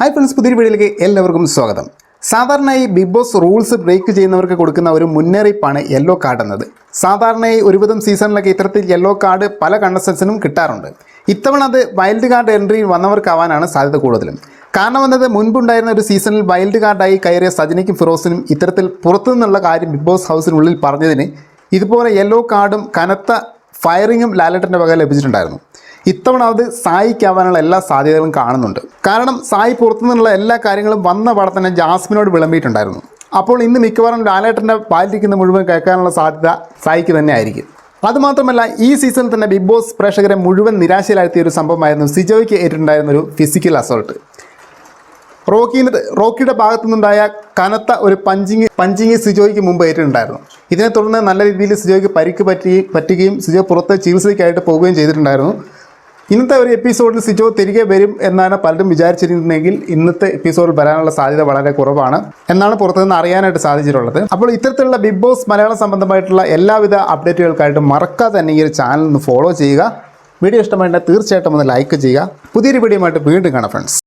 Hi friends പുതിയൊരു വീഡിയോയിലേക്ക് എല്ലാവർക്കും സ്വാഗതം. സാധാരണയായി ബിഗ് ബോസ് റൂൾസ് ബ്രേക്ക് ചെയ്യുന്നവർക്ക് കൊടുക്കുന്ന ഒരു മുന്നറിയിപ്പാണ് യെല്ലോ കാർഡ് എന്നത്. സാധാരണയായി ഒരുവിധം സീസണിലൊക്കെ ഇത്തരത്തിൽ യെല്ലോ കാർഡ് പല കണ്ടസ്റ്റൻസിനും കിട്ടാറുണ്ട്. ഇത്തവണ അത് വൈൽഡ് കാർഡ് എൻട്രിയിൽ വന്നവർക്കാവാനാണ് സാധ്യത കൂടുതലും. കാരണം എന്നത് മുൻപുണ്ടായിരുന്ന ഒരു സീസണിൽ വൈൽഡ് കാർഡായി കയറിയ സജനിക്കും ഫിറോസിനും ഇത്തരത്തിൽ പുറത്തുനിന്നുള്ള കാര്യം ബിഗ് ബോസ് ഹൗസിനുള്ളിൽ പറഞ്ഞതിന് ഇതുപോലെ യെല്ലോ കാർഡും കനത്ത ഫയറിങ്ങും ലാലറ്റിന്റെ വക ലഭിച്ചിട്ടുണ്ടായിരുന്നു. ഇത്തവണ അത് സായിക്കാവാനുള്ള എല്ലാ സാധ്യതകളും കാണുന്നുണ്ട്. കാരണം സായി പുറത്തുനിന്നുള്ള എല്ലാ കാര്യങ്ങളും വന്ന പാടെ തന്നെ ജാസ്മിനോട് വിളമ്പിയിട്ടുണ്ടായിരുന്നു. അപ്പോൾ ഇന്ന് മിക്കവാറും ലാലേട്ടന്റെ പാലിരിക്കുന്ന മുഴുവൻ കേൾക്കാനുള്ള സാധ്യത സായിക്ക് തന്നെ ആയിരിക്കും. അതുമാത്രമല്ല ഈ സീസണിൽ തന്നെ ബിഗ് ബോസ് പ്രേക്ഷകരെ മുഴുവൻ നിരാശയിലാഴ്ത്തിയ ഒരു സംഭവമായിരുന്നു സിജോയ്ക്ക് ഏറ്റിട്ടുണ്ടായിരുന്ന ഒരു ഫിസിക്കൽ അസോൾട്ട് റോക്കിന്റെ റോക്കിയുടെ ഭാഗത്തു നിന്നുണ്ടായ കനത്ത ഒരു പഞ്ചിങ് പഞ്ചിങ് സിജോയ്ക്ക് മുമ്പ് ഏറ്റിട്ടുണ്ടായിരുന്നു. ഇതിനെ തുടർന്ന് നല്ല രീതിയിൽ സിജോയ്ക്ക് പരിക്ക് പറ്റി പറ്റുകയും സിജോ പുറത്ത് ചികിത്സയ്ക്കായിട്ട് പോവുകയും ചെയ്തിട്ടുണ്ടായിരുന്നു. ഇന്നത്തെ ഒരു എപ്പിസോഡിൽ സിജോ തിരികെ വരും എന്നാണ് പലരും വിചാരിച്ചിരുന്നെങ്കിൽ ഇന്നത്തെ എപ്പിസോഡിൽ വരാനുള്ള സാധ്യത വളരെ കുറവാണ് എന്നാണ് പുറത്തുനിന്ന് അറിയാനായിട്ട് സാധിച്ചിട്ടുള്ളത്. അപ്പോൾ ഇത്തരത്തിലുള്ള ബിഗ് ബോസ് മലയാളം സംബന്ധമായിട്ടുള്ള എല്ലാവിധ അപ്ഡേറ്റുകൾക്കായിട്ട് മറക്കാതെ തന്നെ ഈ ഒരു ചാനൽ ഒന്ന് ഫോളോ ചെയ്യുക. വീഡിയോ ഇഷ്ടമായിട്ടുണ്ടെങ്കിൽ തീർച്ചയായിട്ടും ഒന്ന് ലൈക്ക് ചെയ്യുക. പുതിയൊരു വീഡിയോ വീണ്ടും കാണാം ഫ്രണ്ട്സ്